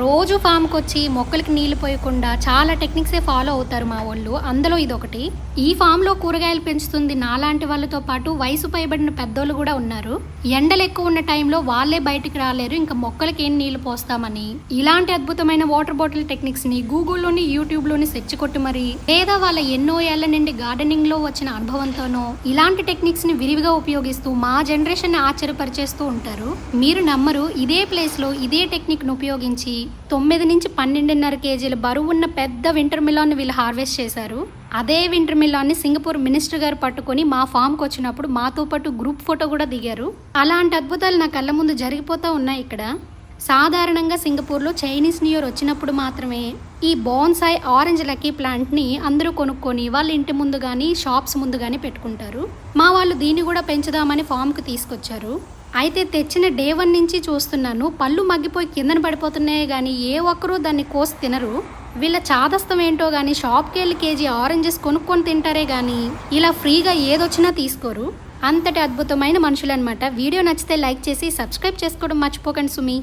రోజు ఫామ్కి వచ్చి మొక్కలకి నీళ్ళు పోయకుండా చాలా టెక్నిక్సే ఫాలో అవుతారు మా వాళ్ళు. అందులో ఇదొకటి. ఈ ఫామ్లో కూరగాయలు పెంచుతుంది నాలాంటి వాళ్ళతో పాటు వయసు పైబడిన పెద్దోళ్ళు కూడా ఉన్నారు. ఎండలు ఎక్కువ ఉన్న టైంలో వాళ్ళే బయటికి రాలేరు. ఇంకా మొక్కలకి ఏం నీళ్ళు పోస్తామని. ఇలాంటి అద్భుతమైన వాటర్ బాటిల్ టెక్నిక్స్ని గూగుల్లోని యూట్యూబ్లోని సెర్చ్ కొట్టి మరి లేదా వాళ్ళ ఎన్నో ఏళ్ళ నుండి గార్డెనింగ్లో వచ్చిన అనుభవంతోనో ఇలాంటి టెక్నిక్స్ని విరివిగా ఉపయోగిస్తూ మా జనరేషన్ ఆశ్చర్యపరిచేస్తూ ఉంటారు. మీరు నమ్మరు ఇదే ప్లేస్లో ఇదే టెక్నిక్ను ఉపయోగించి తొమ్మిది నుంచి పన్నెండున్నర కేజీల బరువు ఉన్న పెద్ద వింటర్ మిలాన్ని వీళ్ళు హార్వెస్ట్ చేశారు. అదే వింటర్ మిలాన్ని సింగపూర్ మినిస్టర్ గారు పట్టుకొని మా ఫామ్కి వచ్చినప్పుడు మాతో పాటు గ్రూప్ ఫోటో కూడా దిగారు. అలాంటి అద్భుతాలు నా కళ్ళ ముందు జరిగిపోతూ ఉన్నాయి ఇక్కడ. సాధారణంగా సింగపూర్లో చైనీస్ న్యూ ఇయర్ వచ్చినప్పుడు మాత్రమే ఈ బోన్సాయ్ ఆరెంజ్ లక్కీ ప్లాంట్ని అందరూ కొనుక్కొని వాళ్ళ ఇంటి ముందు కానీ షాప్స్ ముందు కానీ పెట్టుకుంటారు. మా వాళ్ళు దీన్ని కూడా పెంచుదామని ఫామ్కి తీసుకొచ్చారు. అయితే తెచ్చిన డే వన్ నుంచి చూస్తున్నాను పళ్ళు మగ్గిపోయి కిందన పడిపోతున్నాయి కానీ ఏ ఒక్కరూ దాన్ని కోసి తినరు. వీళ్ళ చాదస్తం ఏంటో కానీ షాప్కి వెళ్ళి కేజీ ఆరెంజెస్ కొనుక్కొని తింటారే కానీ ఇలా ఫ్రీగా ఏదొచ్చినా తీసుకోరు. అంతటి అద్భుతమైన మనుషులు అనమాట వీడియో నచ్చితే లైక్ చేసి సబ్స్క్రైబ్ చేసుకోవడం మర్చిపోకండి సుమి.